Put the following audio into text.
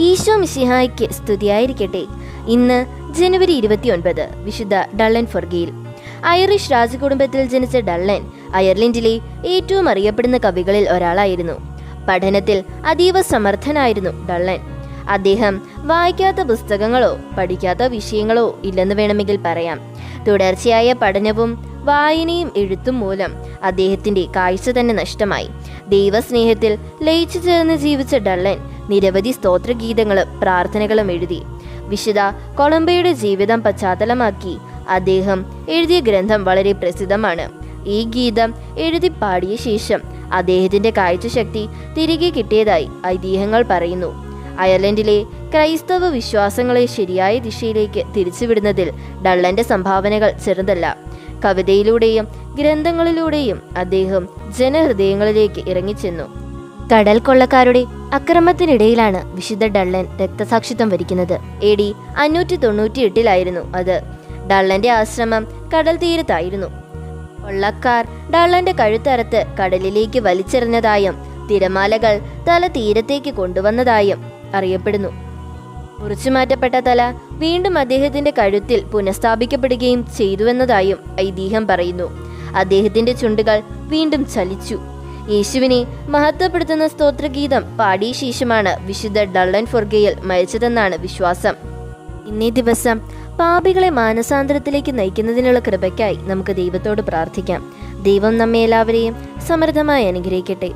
ഈശോ മിശിഹായ്ക്ക് സ്തുതിയായിരിക്കട്ടെ. ഇന്ന് ജനുവരി ഇരുപത്തിയൊൻപത് വിശുദ്ധ ഡള്ളൻ ഫൊർഗിയിൽ. ഐറിഷ് രാജകുടുംബത്തിൽ ജനിച്ച ഡള്ളൻ അയർലൻഡിലെ ഏറ്റവും അറിയപ്പെടുന്ന കവികളിൽ ഒരാളായിരുന്നു. പഠനത്തിൽ അതീവ സമർത്ഥനായിരുന്നു ഡള്ളൻ. അദ്ദേഹം വായിക്കാത്ത പുസ്തകങ്ങളോ പഠിക്കാത്ത വിഷയങ്ങളോ ഇല്ലെന്ന് വേണമെങ്കിൽ പറയാം. തുടർച്ചയായ പഠനവും വായനയും എഴുത്തും മൂലം അദ്ദേഹത്തിന്റെ കാഴ്ച തന്നെ നഷ്ടമായി. ദൈവസ്നേഹത്തിൽ ലയിച്ചു ചേർന്ന് ജീവിച്ച ഡള്ളൻ നിരവധി സ്തോത്രഗീതങ്ങളും പ്രാർത്ഥനകളും എഴുതി. വിശുദ്ധ കൊളംബയുടെ ജീവിതം പശ്ചാത്തലമാക്കി അദ്ദേഹം എഴുതിയ ഗ്രന്ഥം വളരെ പ്രസിദ്ധമാണ്. ഈ ഗീതം എഴുതി പാടിയ ശേഷം അദ്ദേഹത്തിന്റെ കാഴ്ചശക്തി തിരികെ കിട്ടിയതായി ഐതിഹ്യങ്ങൾ പറയുന്നു. അയർലൻഡിലെ ക്രൈസ്തവ വിശ്വാസങ്ങളെ ശരിയായ ദിശയിലേക്ക് തിരിച്ചുവിടുന്നതിൽ ഡള്ളന്റെ സംഭാവനകൾ ചെറുതല്ല. കവിതയിലൂടെയും ഗ്രന്ഥങ്ങളിലൂടെയും അദ്ദേഹം ജനഹൃദയങ്ങളിലേക്ക് ഇറങ്ങിച്ചെന്നു. കടൽ കൊള്ളക്കാരുടെ അക്രമത്തിനിടയിലാണ് വിശുദ്ധ ഡള്ളൻ രക്തസാക്ഷിത്വം വരിക്കുന്നത്. എ ഡി അഞ്ഞൂറ്റി തൊണ്ണൂറ്റി എട്ടിലായിരുന്നു അത്. ഡള്ളന്റെ ആശ്രമം കടൽ തീരത്തായിരുന്നു. കൊള്ളക്കാർ ഡള്ളന്റെ കഴുത്തറത്ത് കടലിലേക്ക് വലിച്ചെറിഞ്ഞതായും തിരമാലകൾ തല തീരത്തേക്ക് കൊണ്ടുവന്നതായും അറിയപ്പെടുന്നു. മുറിച്ചുമാറ്റപ്പെട്ട തല വീണ്ടും അദ്ദേഹത്തിന്റെ കഴുത്തിൽ പുനഃസ്ഥാപിക്കപ്പെടുകയും ചെയ്തുവെന്നതായും ഐതിഹ്യം പറയുന്നു. അദ്ദേഹത്തിന്റെ ചുണ്ടുകൾ വീണ്ടും ചലിച്ചു. യേശുവിനെ മഹത്വപ്പെടുത്തുന്ന സ്തോത്രഗീതം പാടിയ ശേഷമാണ് വിശുദ്ധ ഡള്ളൻ ഫൊർഗയിൽ മരിച്ചതെന്നാണ് വിശ്വാസം. ഇന്നേ ദിവസം പാപികളെ മാനസാന്തരത്തിലേക്ക് നയിക്കുന്നതിനുള്ള കൃപയ്ക്കായി നമുക്ക് ദൈവത്തോട് പ്രാർത്ഥിക്കാം. ദൈവം നമ്മെ എല്ലാവരെയും സമൃദ്ധമായി അനുഗ്രഹിക്കട്ടെ.